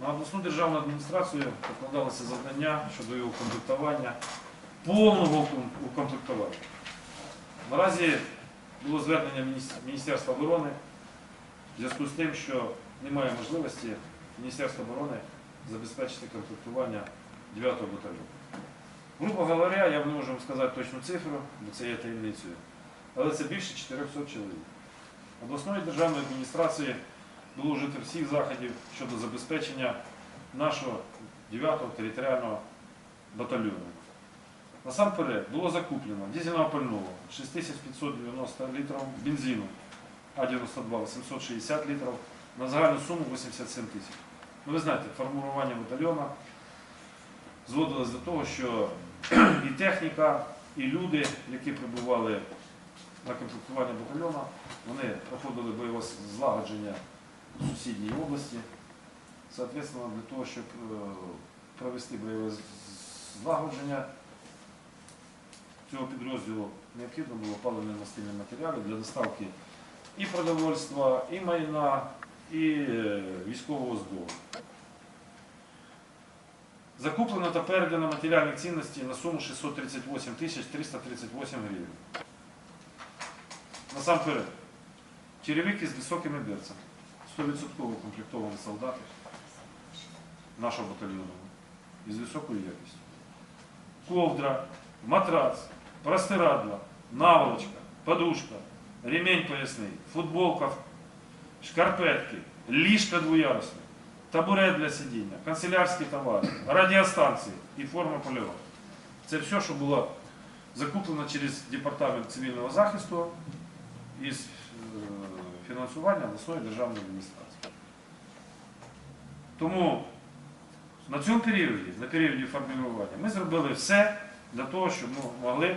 На обласну державну адміністрацію покладалося завдання щодо його комплектування, повного уком- укомплектування. Наразі було звернення Міністерства оборони в зв'язку з тим, що немає можливості Міністерства оборони забезпечити комплектування 9-го батальйону. Грубо говоря, я не можу вам сказати точну цифру, бо це є таємницею, але це більше 400 чоловік. Обласної державної адміністрації було вжито всіх заходів щодо забезпечення нашого 9-го територіального батальйону. Насамперед було закуплено дизельного пального 6590 літрів бензину А92 860 літрів на загальну суму 87 тисяч. Ну, ви знаєте, формування батальйону зводилось до того, що і техніка, і люди, які прибували на комплектування батальйону, вони проходили бойове злагодження в сусідній області. Соответственно, для того, щоб е, провести бойове злагодження цього підрозділу, необхідно було паливно-мастильні матеріали для доставки і продовольства, і майна, і е, військового збору. Закуплено та передано матеріальні цінності на суму 638 тисяч 338 гривень. Насамперед, черевики з високими берцями, 100% укомплектовані солдати нашого батальйону із високою якістю. Ковдра, матрац, простирадла, наволочка, подушка, ремень поясний, футболка, шкарпетки, ліжка двоярусне, табурет для сидіння, канцелярські товари, радіостанції і форма польова. Це все, що було закуплено через департамент цивільного захисту із е, фінансування обласної державної адміністрації. Тому на цьому періоді, на періоді формування, ми зробили все для того, щоб ми могли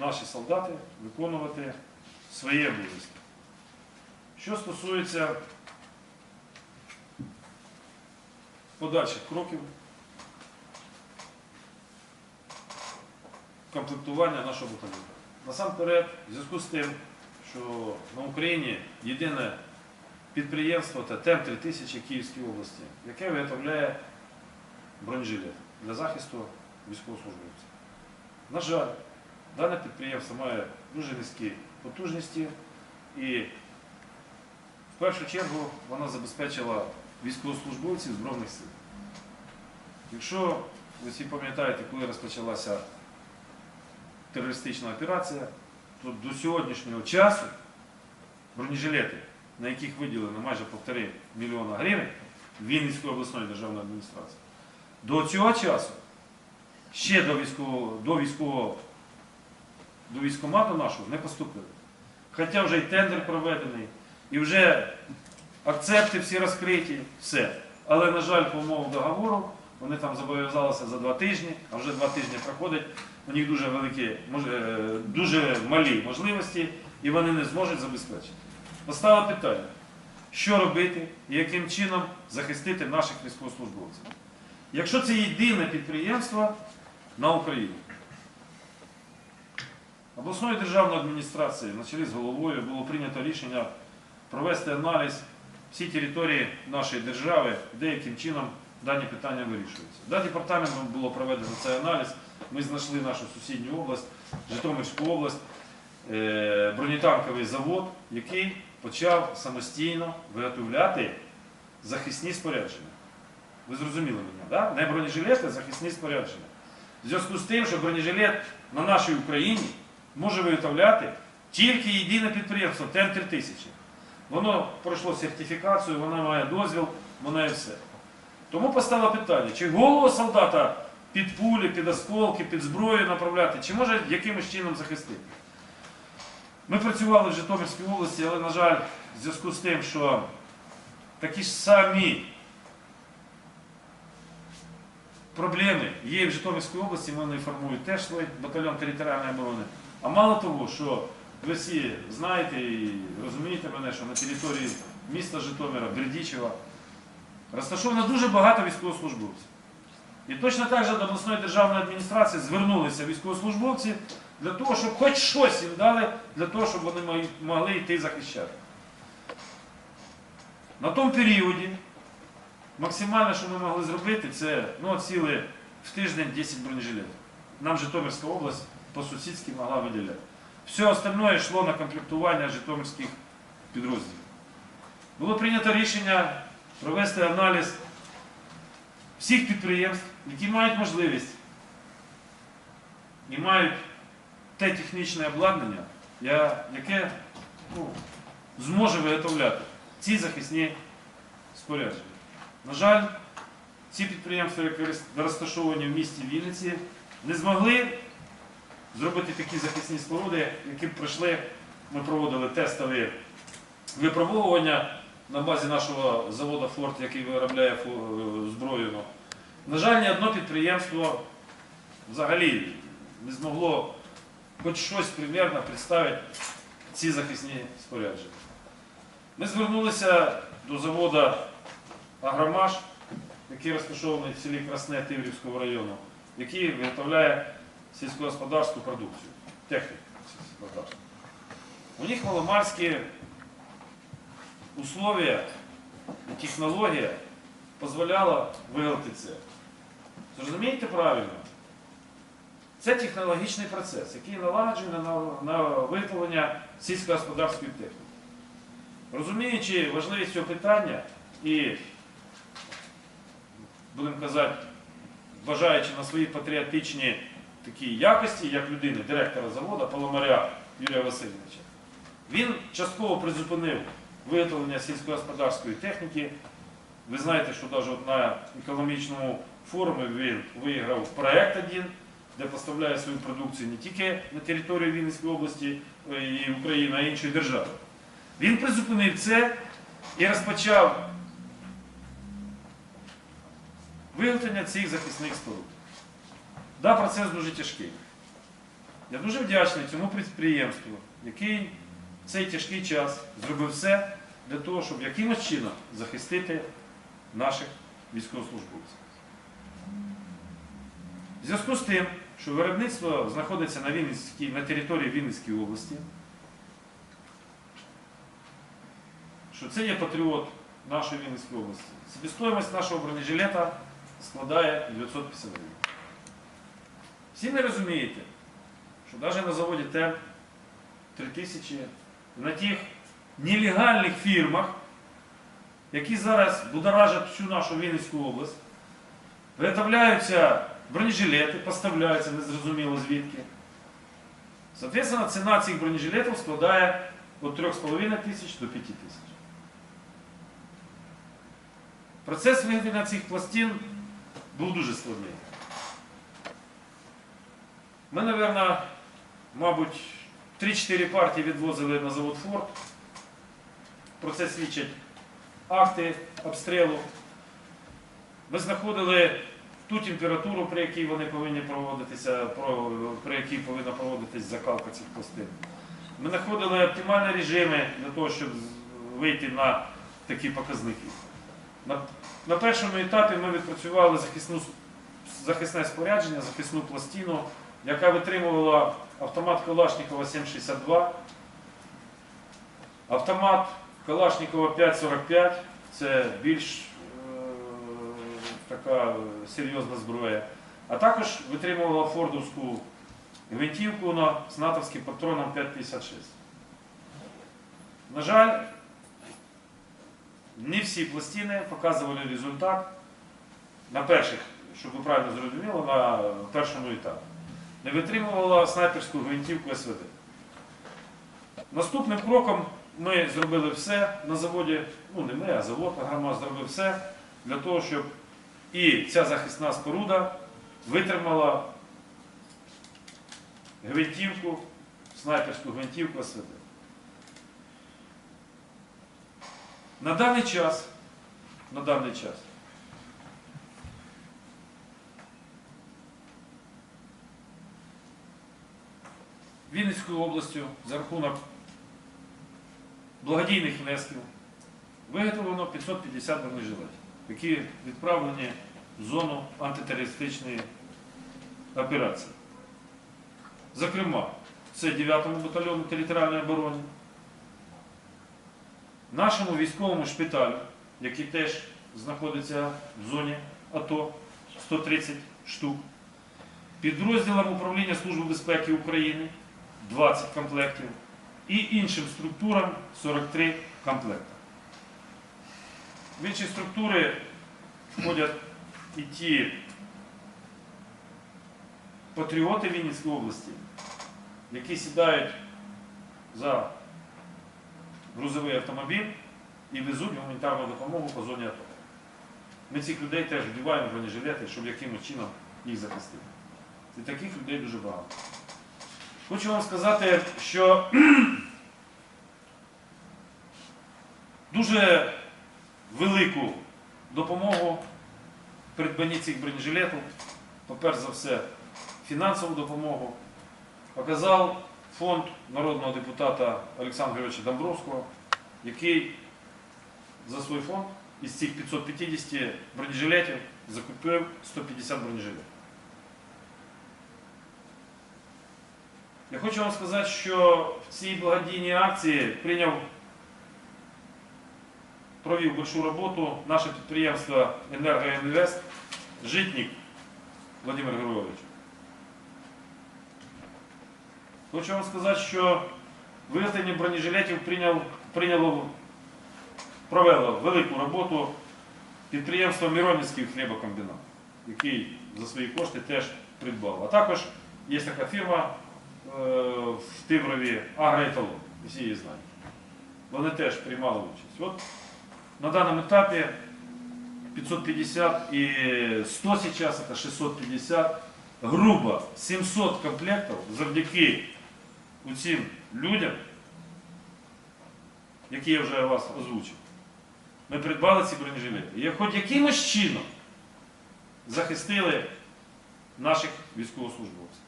наші солдати виконувати свої обов'язки. Що стосується подальших кроків комплектування нашого батальйону. Насамперед, в зв'язку з тим, що на Україні єдине підприємство це ТЕМ-3000 Київської області, яке виготовляє бронежилет для захисту військовослужбовців. На жаль, дане підприємство має дуже низькі потужності і в першу чергу вона забезпечила військовослужбовців Збройних сил. Якщо ви всі пам'ятаєте, коли розпочалася терористична операція, то до сьогоднішнього часу бронежилети, на яких виділено майже півтори мільйона гривень Вінницької обласної державної адміністрації, до цього часу ще до військового, до військового до військкомату нашого не поступили. Хоча вже й тендер проведений, і вже акцепти всі розкриті, все. Але, на жаль, по умовам договору вони там зобов'язалися за два тижні, а вже два тижні проходить. У них дуже великі, е, дуже малі можливості, і вони не зможуть забезпечити. Постало питання, що робити і яким чином захистити наших військовослужбовців. Якщо це єдине підприємство на Україні, обласною державною адміністрацією на чолі з головою було прийнято рішення провести аналіз всі території нашої держави, де яким чином дані питання вирішуються. Да, департаментом було проведено цей аналіз. Ми знайшли нашу сусідню область, Житомирську область, е, бронетанковий завод, який почав самостійно виготовляти захисні спорядження. Ви зрозуміли мене, да? не бронежилети, а захисні спорядження. В зв'язку з тим, що бронежилет на нашій Україні може виготовляти тільки єдине підприємство ТЕМ-3000. Воно пройшло сертифікацію, воно має дозвіл, воно і все. Тому постало питання, чи голову солдата під пулі, під осколки, під зброю направляти, чи може якимось чином захистити. Ми працювали в Житомирській області, але, на жаль, в зв'язку з тим, що такі ж самі проблеми є в Житомирській області, вони формують теж свій батальйон територіальної оборони. А мало того, що ви всі знаєте і розумієте мене, що на території міста Житомира, Бердічева, розташовано дуже багато військовослужбовців. І точно так же до обласної державної адміністрації звернулися військовослужбовці для того, щоб хоч щось їм дали, для того, щоб вони могли йти захищати. На тому періоді максимально, що ми могли зробити, це ну, от сіли в тиждень 10 бронежилетів. Нам Житомирська область по-сусідськи могла виділяти. Все остальное йшло на комплектування житомирських підрозділів. Було прийнято рішення провести аналіз всіх підприємств, які мають можливість і мають те технічне обладнання, яке ну, зможе виготовляти ці захисні спорядження. На жаль, ці підприємства, які роз- розташовані в місті Вінниці, не змогли зробити такі захисні споруди, які б пройшли. Ми проводили тестові випробовування на базі нашого заводу Форт, який виробляє зброю. Ну, На жаль, ні одне підприємство взагалі не змогло хоч щось примірно представити ці захисні спорядження. Ми звернулися до заводу Агромаш, який розташований в селі Красне Тиврівського району, який виготовляє сільськогосподарську продукцію, техніку сільськогосподарську. У них маломальські условия і технологія дозволяла виготовити це. Зрозумієте правильно? Це технологічний процес, який налагоджений на, на виготовлення сільськогосподарської техніки. Розуміючи важливість цього питання і, будемо казати, бажаючи на свої патріотичні такі якості, як людини, директора заводу Паламаря Юрія Васильовича, він частково призупинив виготовлення сільськогосподарської техніки. Ви знаєте, що навіть на економічному форумі він виграв проект один, де поставляє свою продукцію не тільки на територію Вінницької області е, і України, а й іншої держави. Він призупинив це і розпочав виготовлення цих захисних споруд. Да, процес дуже тяжкий. Я дуже вдячний цьому підприємству, який цей тяжкий час зробив все для того, щоб якимось чином захистити наших військовослужбовців. В зв'язку з тим, що виробництво знаходиться на, на території Вінницької області, що це є патріот нашої Вінницької області. Себестоїмость нашого бронежилета складає 950 гривень. Всі не розумієте, що навіть на заводі ТЕМ 3000 на тих нелегальних фірмах, які зараз будоражать всю нашу Вінницьку область, виготовляються бронежилети, поставляються незрозуміло звідки. Соответственно, ціна цих бронежилетів складає від 3,5 тисяч до 5 тисяч. Процес виготовлення цих пластин був дуже складний. Ми, мабуть, 3-4 партії відвозили на завод Форт. Про це свідчать акти обстрілу. Ми знаходили ту температуру, при якій вони повинні проводитися, при якій повинна проводитись закалка цих пластин. Ми знаходили оптимальні режими для того, щоб вийти на такі показники. На, на першому етапі ми відпрацювали захисну, захисне спорядження, захисну пластину, яка витримувала автомат Калашникова 7,62, автомат Калашникова 5,45, це більш е, така серйозна зброя. А також витримувала фордовську гвинтівку з натовським патроном 5,56. На жаль, не всі пластини показували результат на перших, щоб ви правильно зрозуміли, на першому етапі. Не витримувала снайперську гвинтівку СВД. Наступним кроком ми зробили все на заводі, ну не ми, а завод Агромаз зробив все для того, щоб і ця захисна споруда витримала гвинтівку, снайперську гвинтівку СВД. На даний час, на даний час Вінницькою областю за рахунок благодійних внесків виготовлено 550 бронежилетів, які відправлені в зону антитерористичної операції. Зокрема, це 9-му батальйону територіальної оборони, нашому військовому шпиталю які теж знаходяться в зоні АТО 130 штук. Підрозділам управління Служби безпеки України 20 комплектів і іншим структурам 43 комплекти. В інші структури входять і ті патріоти Вінницької області, які сідають за грузовий автомобіль і везуть гуманітарну допомогу по зоні АТО. Ми цих людей теж вдіваємо бронежилети, щоб якимось чином їх захистити. І таких людей дуже багато. Хочу вам сказати, що дуже велику допомогу придбанні цих бронежилетів, по-перше за все, фінансову допомогу, оказав фонд народного депутата Олександра Григоровича Домбровського, який за свій фонд із цих 550 бронежилетів закупив 150 бронежилетів. Я хочу вам сказати, що в цій благодійній акції прийняв, провів большу роботу наше підприємство «Енергоінвест» Житник Владимир Григорович. Хочу вам сказати, що виготовлення бронежилетів прийняв, прийняло, провело велику роботу підприємство Миронівський хлібокомбінат, який за свої кошти теж придбав. А також є така фірма в Тиврові Агроеталон, всі її знають. Вони теж приймали участь. От на даному етапі 550 і 100 зараз, це 650, грубо 700 комплектів завдяки цим людям, які я вже вас озвучив. Ми придбали ці бронежилети. І хоч якимось чином захистили наших військовослужбовців.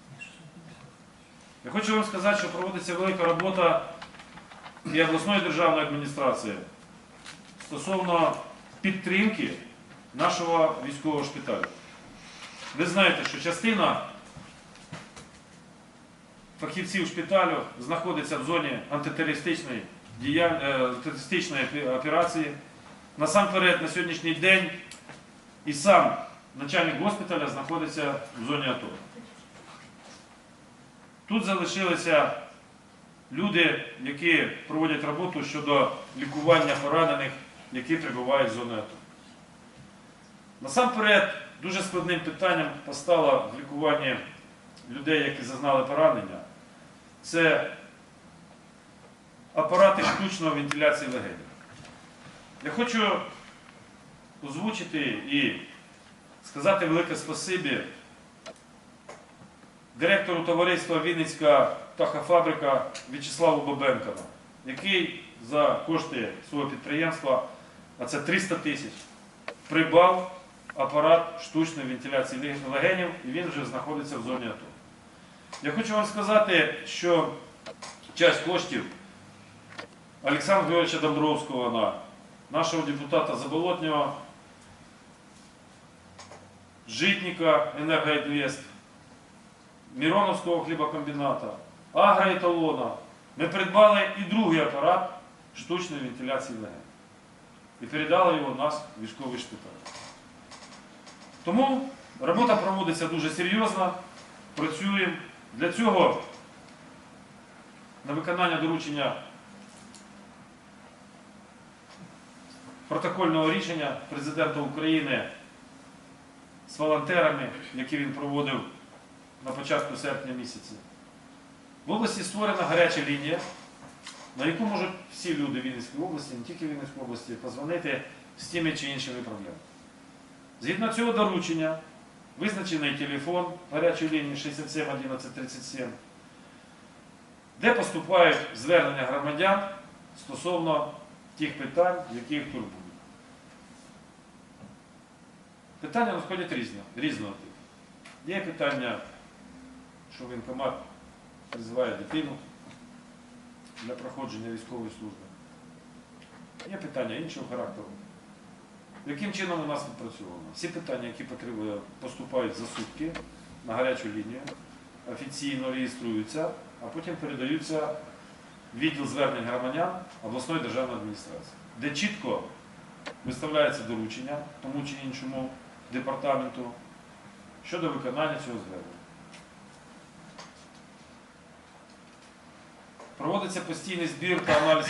Я хочу вам сказати, що проводиться велика робота і обласної державної адміністрації стосовно підтримки нашого військового шпиталю. Ви знаєте, що частина фахівців шпиталю знаходиться в зоні антитерористичної, е, антитерористичної операції. Насамперед, на сьогоднішній день і сам начальник госпіталя знаходиться в зоні АТО. Тут залишилися люди, які проводять роботу щодо лікування поранених, які прибувають з зони АТО. Насамперед, дуже складним питанням постало в лікуванні людей, які зазнали поранення, це апарати штучної вентиляції легенів. Я хочу озвучити і сказати велике спасибі директору товариства Вінницька птахофабрика В'ячеславу Бабенкову, який за кошти свого підприємства, а це 300 тисяч, придбав апарат штучної вентиляції легенів і він вже знаходиться в зоні АТО. Я хочу вам сказати, що часть коштів Олександра Георгійовича Домбровського на нашого депутата Заболотнього, Житника Енергоінвест, Міроновського хлібокомбіната, агроеталона. Ми придбали і другий апарат штучної вентиляції легень. І передали його в нас в військовий шпиталь. Тому робота проводиться дуже серйозно, працюємо. Для цього на виконання доручення протокольного рішення президента України з волонтерами, які він проводив на початку серпня місяця. В області створена гаряча лінія, на яку можуть всі люди Вінницької області, не тільки Вінницької області, позвонити з тими чи іншими проблемами. Згідно цього доручення, визначений телефон гарячої лінії 67 11 37, де поступають звернення громадян стосовно тих питань, які їх турбують. Питання надходять різно, різного типу. Є питання, що воєнкомат призиває дитину для проходження військової служби. Є питання іншого характеру. Яким чином у нас відпрацьовано? Всі питання, які поступають за сутки на гарячу лінію, офіційно реєструються, а потім передаються відділ звернень громадян обласної державної адміністрації, де чітко виставляється доручення тому чи іншому департаменту щодо виконання цього звернення. Проводиться постійний збір та аналіз